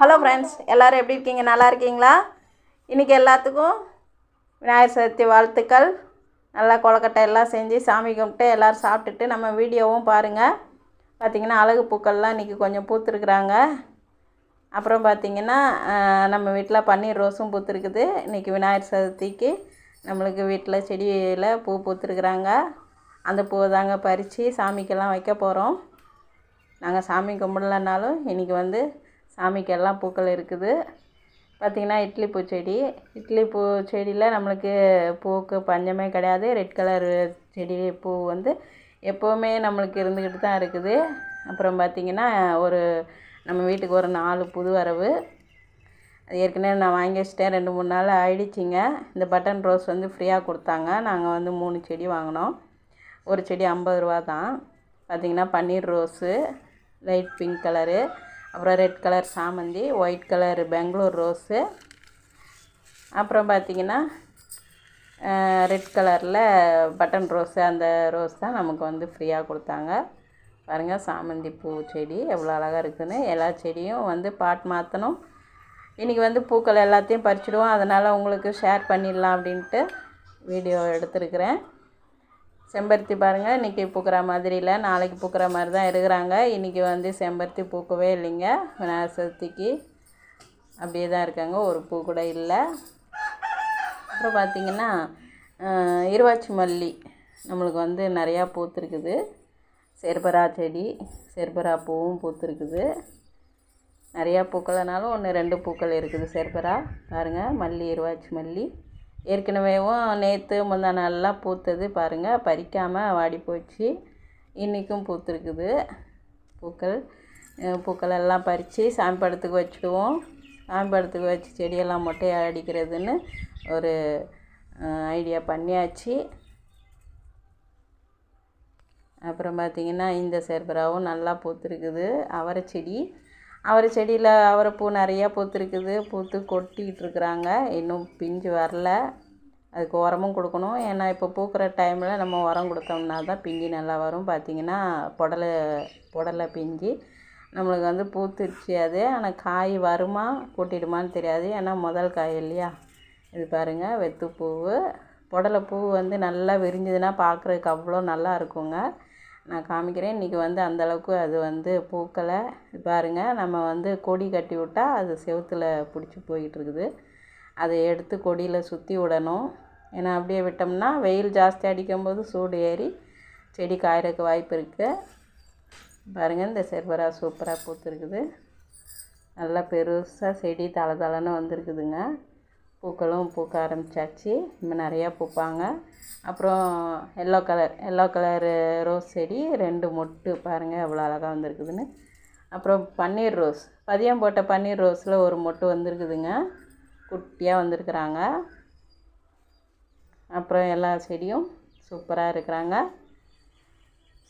Hello friends எல்லோரும் எப்படி இருக்கீங்க? நல்லா இருக்கீங்களா? இன்றைக்கி எல்லாத்துக்கும் விநாயகர் சதுர்த்தி வாழ்த்துக்கள். நல்லா கொலக்கட்டை எல்லாம் செஞ்சு சாமி கும்பிட்டு எல்லோரும் சாப்பிட்டுட்டு நம்ம வீடியோவும் பாருங்கள் பார்த்திங்கன்னா அழகு பூக்கள்லாம் இன்றைக்கி கொஞ்சம் பூத்துருக்குறாங்க. அப்புறம் பார்த்திங்கன்னா நம்ம வீட்டில் பன்னீர் ரோஸும் பூத்துருக்குது. இன்றைக்கி விநாயகர் சதுர்த்திக்கு நம்மளுக்கு வீட்டில் செடியில் பூ பூத்துருக்குறாங்க. அந்த பூவை தாங்க பறித்து சாமிக்கெல்லாம் வைக்க போகிறோம் நாங்கள் சாமி கும்பிடலனாலும் இன்றைக்கி வந்து சாமிக்கு எல்லாம் பூக்கள் இருக்குது. பார்த்திங்கன்னா இட்லி பூ செடி இட்லி பூ செடியில் நம்மளுக்கு பூவுக்கு பஞ்சமே கிடையாது. ரெட் கலர் செடி பூ வந்து எப்போவுமே நம்மளுக்கு இருந்துக்கிட்டு தான் இருக்குது. அப்புறம் பார்த்திங்கன்னா ஒரு நம்ம வீட்டுக்கு ஒரு நாலு புது வரவு. அது ஏற்கனவே நான் வாங்கி வச்சிட்டேன். ரெண்டு மூணு நாள் ஆயிடுச்சிங்க. இந்த பட்டன் ரோஸ் வந்து ஃப்ரீயாக கொடுத்தாங்க. நாங்கள் வந்து மூணு செடி வாங்கினோம். ஒரு செடி ஐம்பது ரூபா தான். பார்த்திங்கன்னா பன்னீர் ரோஸு லைட் பிங்க் கலரு அப்புறம் ரெட் கலர் சாமந்தி ஒயிட் கலர் பெங்களூர் ரோஸு. அப்புறம் பார்த்திங்கன்னா ரெட் கலரில் பட்டன் ரோஸு. அந்த ரோஸ் தான் நமக்கு வந்து ஃப்ரீயாக கொடுத்தாங்க. பாருங்கள் சாமந்தி பூ செடி எவ்வளோ அழகாக இருக்குதுன்னு எல்லா செடியும் வந்து பாட் மாற்றணும் இன்றைக்கி வந்து பூக்கள் எல்லாத்தையும் பறிச்சுடுவோம். அதனால் உங்களுக்கு ஷேர் பண்ணிடலாம் அப்படின்ட்டு வீடியோ எடுத்துருக்கிறேன். செம்பருத்தி பாருங்கள் இன்றைக்கி பூக்கிற மாதிரி இல்லை. நாளைக்கு பூக்கிற மாதிரி தான் இருக்கிறாங்க இன்றைக்கி வந்து செம்பருத்தி பூக்கவே இல்லைங்க. விநாயகர் சதுர்த்திக்கு அப்படியே தான் இருக்காங்க. ஒரு பூ கூட இல்லை. அப்புறம் பார்த்திங்கன்னா இருவாச்சி மல்லி நம்மளுக்கு வந்து நிறையா பூத்துருக்குது. செர்பரா செடி செர்பரா பூவும் பூத்துருக்குது. நிறையா பூக்களைனாலும் ஒன்று ரெண்டு பூக்கள் இருக்குது செர்பரா. பாருங்கள் மல்லி இருவாச்சி மல்லி. ஏற்கனவேவும் நேற்று முந்தா நாளெலாம் பூத்தது பாருங்கள் பறிக்காமல் வாடி போச்சு. இன்றைக்கும் பூத்துருக்குது. பூக்கள் பூக்கள் எல்லாம் பறித்து சாமி படத்துக்கு வச்சுடுவோம். சாமி படத்துக்கு வச்சு செடியெல்லாம் மொட்டையை அடிக்கிறதுன்னு ஒரு ஐடியா பண்ணியாச்சு. அப்புறம் பார்த்திங்கன்னா இந்த செர்பராவும் நல்லா பூத்துருக்குது. அவரை செடி அவரை செடியில் அவரைப்பூ நிறையா பூத்துருக்குது. பூத்து கொட்டிகிட்டு இருக்கிறாங்க இன்னும் பிஞ்சு வரல. அதுக்கு உரமும் கொடுக்கணும். ஏன்னா இப்போ பூக்கிற டைமில் நம்ம உரம் கொடுத்தோம்னா தான் பிஞ்சு நல்லா வரும். பார்த்திங்கன்னா புடலை புடலை பிஞ்சு நம்மளுக்கு வந்து பூத்துருச்சு அது. ஆனால் காய் வருமா கொட்டிடுமான்னு தெரியாது. ஏன்னா முதல் காய் இல்லையா? இது பாருங்கள் வெத்துப்பூவு. புடலை பூ வந்து நல்லா விரிஞ்சதுன்னா பார்க்குறதுக்கு அவ்வளோ நல்லா இருக்குங்க. நான் காமிக்கிறேன். இன்றைக்கி வந்து அந்தளவுக்கு அது வந்து பூக்களை பாருங்கள் நம்ம வந்து கொடி கட்டி விட்டால் அது செவுத்துல பிடிச்சி போயிட்டுருக்குது அதை எடுத்து கொடியில் சுற்றி விடணும். ஏன்னா அப்படியே விட்டோம்னா வெயில் ஜாஸ்தி அடிக்கும்போது சூடு ஏறி செடி காயறதுக்கு வாய்ப்பு இருக்குது பாருங்கள் இந்த செர்வரா சூப்பராக பூத்துருக்குது. நல்லா பெருசாக செடி தலை தலைன்னு வந்திருக்குதுங்க. பூக்களும் பூக்க ஆரம்பிச்சாச்சு. இன்னும் நிறையா பூப்பாங்க. அப்புறம் yellow colour yellow colour rose செடி ரெண்டு மொட்டு பாருங்கள் எவ்வளோ அழகாக வந்திருக்குதுன்னு. அப்புறம் பன்னீர் ரோஸ் பதியம் போட்ட பன்னீர் ரோஸில் ஒரு மொட்டு வந்திருக்குதுங்க. குட்டியாக வந்திருக்குறாங்க. அப்புறம் எல்லா செடியும் சூப்பராக இருக்கிறாங்க.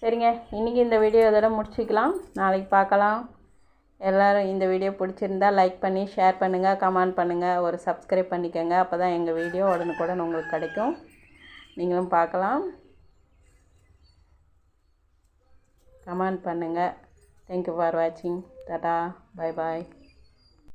சரிங்க இன்றைக்கி இந்த வீடியோ இதோட முடிச்சிக்கலாம். நாளைக்கு பார்க்கலாம். எல்லோரும் இந்த வீடியோ பிடிச்சிருந்தா லைக் பண்ணி ஷேர் பண்ணுங்கள் கமெண்ட் பண்ணுங்கள் ஒரு சப்ஸ்கிரைப் பண்ணிக்கோங்க. அப்போ தான் எங்கள் வீடியோ உடனுக்குடன் உங்களுக்கு கிடைக்கும். நீங்களும் பார்க்கலாம். கமெண்ட் பண்ணுங்கள் தேங்க்யூ ஃபார் வாட்சிங் டாடா பை பாய்